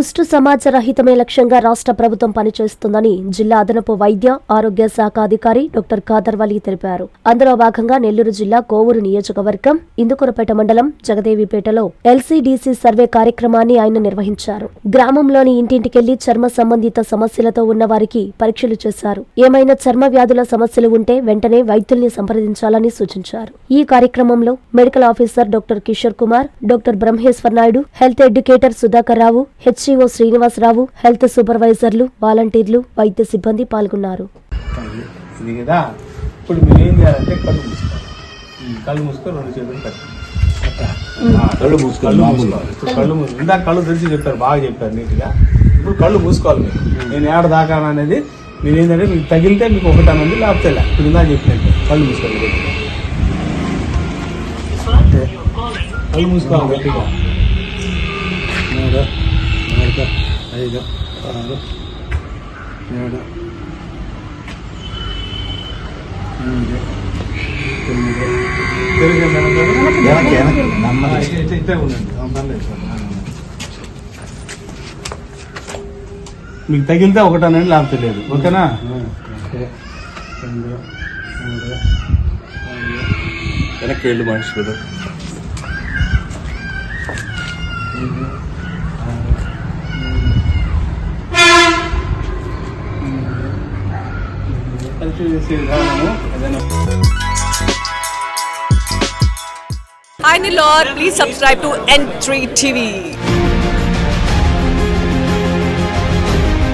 కుష్టు సమాజ రహితమే లక్ష్యంగా రాష్ట్ర ప్రభుత్వం పనిచేస్తుందని జిల్లా అదనపు వైద్య ఆరోగ్య శాఖ అధికారి డాక్టర్ కాదర్వాలి తెలిపారు. అందులో భాగంగా నెల్లూరు జిల్లా కోవూరు నియోజకవర్గం ఇందుకురపేట మండలం జగదేవిపేటలో ఎల్సీడీసీ సర్వే కార్యక్రమాన్ని ఆయన నిర్వహించారు. గ్రామంలోని ఇంటింటికెళ్ళి చర్మ సంబంధిత సమస్యలతో ఉన్న వారికి పరీక్షలు చేశారు. ఏమైనా చర్మ వ్యాధుల సమస్యలు ఉంటే వెంటనే వైద్యుల్ని సంప్రదించాలని సూచించారు. ఈ కార్యక్రమంలో medical officer doctor Kishore Kumar doctor Brahmeshwar Naidu health educator Sudhakar Rao H. HEO Srinivasarao health సూపర్వైజర్లు వాలంటీర్లు వైద్య సిబ్బంది పాల్గొన్నారు. ఇది కదా. ఇప్పుడు మీరు ఏం చేయాలంటే కళ్ళు మూసుకోవాలి. కళ్ళు మూసుకొని రెండు చేతులు కట్టాలి కళ్ళు మూసుకోవాలి కళ్ళు మామూలు మూసుకోవాలి ఇప్పుడు కళ్ళు మూసు ఇందాక కళ్ళు తెరిచి చెప్పారు బాగా చెప్పారు నీట్గా. ఇప్పుడు కళ్ళు మూసుకోవాలి మీరు. నేను ఏడ దాకా అనేది మీరు ఏంటంటే మీకు తగిలితే మీకు ఒకటి అన్నది లేకపోతే. ఇప్పుడు ఇందాక చెప్పినట్టు కళ్ళు మూసుకోవాలి. కళ్ళు మూసుకోవాలి గట్టిగా. మూడు నాలుగు ఐదు ఆరు ఏడు ఎనిమిది తొమ్మిది తిరిగి వెనక్కి. వెనక్కి, వెనక్కి. ఆ, నెమ్మది. ఇటే- ఇటే- ఇటే ఉండండి ఆ, పర్లేదు సార్. ఆ, ఆ. మీకు తగిలితే ఒకటి అనేది లేకపోతే లేదు ఓకేనా ఒకటి రెండు మూడు నాలుగు వెనక్కి వెళ్ళు మనుషులు కలిసి చేసే విధానము ఏదైనా Hi Nilor, please subscribe to N3 TV.